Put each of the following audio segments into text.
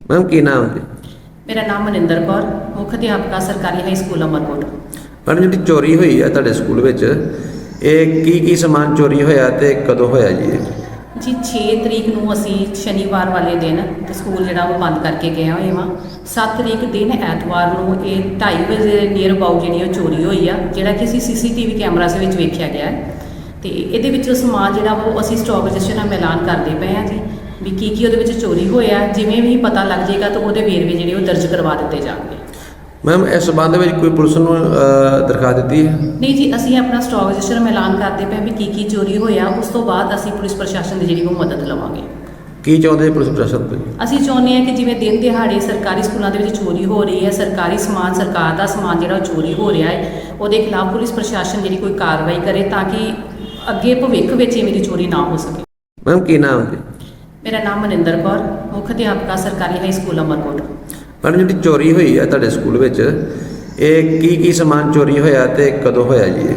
Ma'am ਕੀ ਨਾਮ ਹੈ ਮੇਰਾ ਨਾਮ ਮਨਿੰਦਰ ਕੌਰ ਮੁੱਖ ਅਧਿਆਪਕਾ ਸਰਕਾਰੀ ਹਾਈ ਸਕੂਲ ਅਮਰਕੋਟ ਮੈਡਮ ਜਿਹੜੀ ਚੋਰੀ ਹੋਈ ਹੈ ਤੁਹਾਡੇ ਸਕੂਲ ਵਿੱਚ ਇਹ ਕੀ ਕੀ ਸਮਾਨ ਚੋਰੀ ਹੋਇਆ ਤੇ ਕਦੋਂ ਹੋਇਆ ਜੀ ਇਹ? ਜੀ 6 ਤਰੀਕ ਨੂੰ ਅਸੀਂ ਸ਼ਨੀਵਾਰ ਵਾਲੇ ਦਿਨ ਤੇ ਸਕੂਲ ਜਿਹੜਾ ਉਹ ਬੰਦ ਕਰਕੇ ਗਏ ਹੋਏ ਵਾਂ। 7 ਤਰੀਕ ਦਿਨ ਐਤਵਾਰ ਨੂੰ ਇਹ 2:30 ਵਜੇ ਨੀਅਰ ਅਬਾਊਟ ਜਿਹੜੀ ਉਹ ਚੋਰੀ ਹੋਈ ਆ ਜਿਹੜਾ ਕਿ ਅਸੀਂ ਸੀਸੀਟੀਵੀ ਕੈਮਰਾ ਦੇ ਵਿੱਚ ਵੇਖਿਆ ਗਿਆ ਹੈ। ਤੇ ਇਹਦੇ ਵਿੱਚੋਂ ਸਮਾਨ ਜਿਹੜਾ ਉਹ ਅਸੀਂ ਸਟਾਕ ਰਜਿਸਟਰ ਨਾਲ ਐਲਾਨ ਕਰਦੇ ਪਏ ਆ ਜੀ। ਵੀ ਕੀ ਕੀ ਉਹਦੇ ਵਿੱਚ ਚੋਰੀ ਹੋਇਆ ਜਿਵੇਂ ਵੀ ਪਤਾ ਲੱਗ ਜਾਏਗਾ ਤਾਂ ਉਹਦੇ ਵੇਰਵੇ ਜਿਹੜੇ ਉਹ ਦਰਜ ਕਰਵਾ ਦਿੱਤੇ ਜਾਣਗੇ। ਮੈਮ ਇਸ ਸੰਬੰਧ ਵਿੱਚ ਕੋਈ ਪੁਲਿਸ ਨੂੰ ਦਰਖਾਸਤ ਦਿੱਤੀ ਹੈ? ਨਹੀਂ ਜੀ ਅਸੀਂ ਆਪਣਾ ਸਟਾਕ ਰਜਿਸਟਰ ਐਲਾਨ ਕਰਦੇ ਪਏ ਵੀ ਕੀ ਕੀ ਚੋਰੀ ਹੋਇਆ ਉਸ ਤੋਂ ਬਾਅਦ ਅਸੀਂ ਪੁਲਿਸ ਪ੍ਰਸ਼ਾਸਨ ਦੀ ਜਿਹੜੀ ਉਹ ਮਦਦ ਲਵਾਂਗੇ। ਕੀ ਚਾਹੁੰਦੇ ਪੁਲਿਸ ਪ੍ਰਸ਼ਾਸਨ ਤੋਂ? ਅਸੀਂ ਚਾਹੁੰਦੇ ਹਾਂ ਕਿ ਜਿਵੇਂ ਦਿਨ ਦਿਹਾੜੇ ਸਰਕਾਰੀ ਸਕੂਲਾਂ ਦੇ ਵਿੱਚ ਚੋਰੀ ਹੋ ਰਹੀ ਹੈ ਸਰਕਾਰੀ ਸਮਾਨ ਸਰਕਾਰ ਦਾ ਸਮਾਨ ਜਿਹੜਾ ਚੋਰੀ ਹੋ ਰਿਹਾ ਹੈ ਉਹਦੇ ਖਿਲਾਫ ਪੁਲਿਸ ਪ੍ਰਸ਼ਾਸਨ ਜਿਹੜੀ ਕੋਈ ਕਾਰਵਾਈ ਕਰੇ ਤਾਂ ਕਿ ਅੱਗੇ ਭਵਿੱਖ ਵਿੱਚ ਇਵੇਂ ਦੀ ਚੋਰੀ ਨਾ ਹੋ ਸਕੇ। ਮੈਮ ਕੀ ਨਾਮ ਹੈ? ਮੇਰਾ ਨਾਮ ਮਨਿੰਦਰ ਕੌਰ ਮੁੱਖ ਅਧਿਆਪਕਾ ਸਰਕਾਰੀ ਹਾਈ ਸਕੂਲ ਅਮਰਕੋਟ ਮੈਡਮ ਜਿਹੜੀ ਚੋਰੀ ਹੋਈ ਹੈ ਤੁਹਾਡੇ ਸਕੂਲ ਵਿੱਚ ਇਹ ਕੀ ਕੀ ਸਮਾਨ ਚੋਰੀ ਹੋਇਆ ਤੇ ਕਦੋਂ ਹੋਇਆ ਜੀ ਇਹ?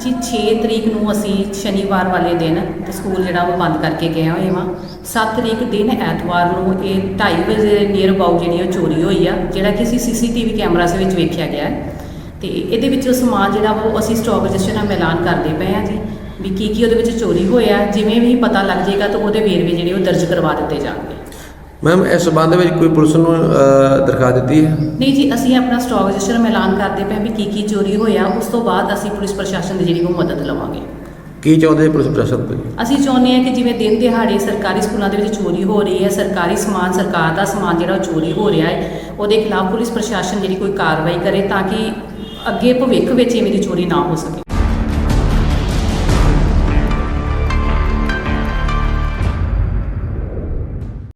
ਜੀ 6 ਤਰੀਕ ਨੂੰ ਅਸੀਂ ਸ਼ਨੀਵਾਰ ਵਾਲੇ ਦਿਨ ਤੇ ਸਕੂਲ ਜਿਹੜਾ ਉਹ ਬੰਦ ਕਰਕੇ ਗਏ ਹੋਏ ਵਾਂ। 7 ਤਰੀਕ ਦਿਨ ਐਤਵਾਰ ਨੂੰ ਇਹ 2:30 ਵਜੇ ਨੀਅਰ ਅਬਾਊਟ ਜਿਹੜੀ ਉਹ ਚੋਰੀ ਹੋਈ ਆ ਜਿਹੜਾ ਕਿ ਅਸੀਂ ਸੀਸੀਟੀਵੀ ਕੈਮਰਾ ਦੇ ਵਿੱਚ ਵੇਖਿਆ ਗਿਆ ਹੈ। ਤੇ ਇਹਦੇ ਵਿੱਚੋਂ ਸਮਾਨ ਜਿਹੜਾ ਵਾ ਉਹ ਅਸੀਂ ਸਟਾਕ ਰਜਿਸਟਰ ਨਾਲ ਐਲਾਨ ਕਰਦੇ ਪਏ ਆ ਜੀ। ਵੀ ਕੀ ਕੀ ਉਹਦੇ ਵਿੱਚ ਚੋਰੀ ਹੋਇਆ ਜਿਵੇਂ ਵੀ ਪਤਾ ਲੱਗ ਜਾਏਗਾ ਤਾਂ ਉਹਦੇ ਵੇਰਵੇ ਜਿਹੜੇ ਉਹ ਦਰਜ ਕਰਵਾ ਦਿੱਤੇ ਜਾਣਗੇ। ਮੈਮ ਇਸ ਸੰਬੰਧ ਵਿੱਚ ਕੋਈ ਪੁਲਿਸ ਨੂੰ ਅਹ, ਦਰਖਾਸਤ ਦਿੱਤੀ ਹੈ? ਨਹੀਂ ਜੀ ਅਸੀਂ ਆਪਣਾ ਸਟਾਕ ਰਜਿਸਟਰ ਐਲਾਨ ਕਰਦੇ ਪਏ ਵੀ ਕੀ ਕੀ ਚੋਰੀ ਹੋਇਆ ਉਸ ਤੋਂ ਬਾਅਦ ਅਸੀਂ ਪੁਲਿਸ ਪ੍ਰਸ਼ਾਸਨ ਦੀ ਜਿਹੜੀ ਉਹ ਮਦਦ ਲਵਾਂਗੇ। ਕੀ ਚਾਹੁੰਦੇ ਪੁਲਿਸ ਪ੍ਰਸ਼ਾਸਨ ਤੋਂ? ਜੀ? ਅਸੀਂ ਚਾਹੁੰਦੇ ਹਾਂ ਕਿ ਜਿਵੇਂ ਦਿਨ ਦਿਹਾੜੇ ਸਰਕਾਰੀ ਸਕੂਲਾਂ ਦੇ ਵਿੱਚ ਚੋਰੀ ਹੋ ਰਹੀ ਹੈ ਸਰਕਾਰੀ ਸਮਾਨ ਸਰਕਾਰ ਦਾ ਸਮਾਨ ਜਿਹੜਾ ਉਹ ਚੋਰੀ ਹੋ ਰਿਹਾ ਹੈ ਉਹਦੇ ਖਿਲਾਫ ਪੁਲਿਸ ਪ੍ਰਸ਼ਾਸਨ ਜਿਹੜੀ ਕੋਈ ਕਾਰਵਾਈ ਕਰੇ ਤਾਂ ਕਿ ਅੱਗੇ ਭਵਿੱਖ ਵਿੱਚ ਇਵੇਂ ਦੀ ਚੋਰੀ ਨਾ ਹੋ ਸਕੇ।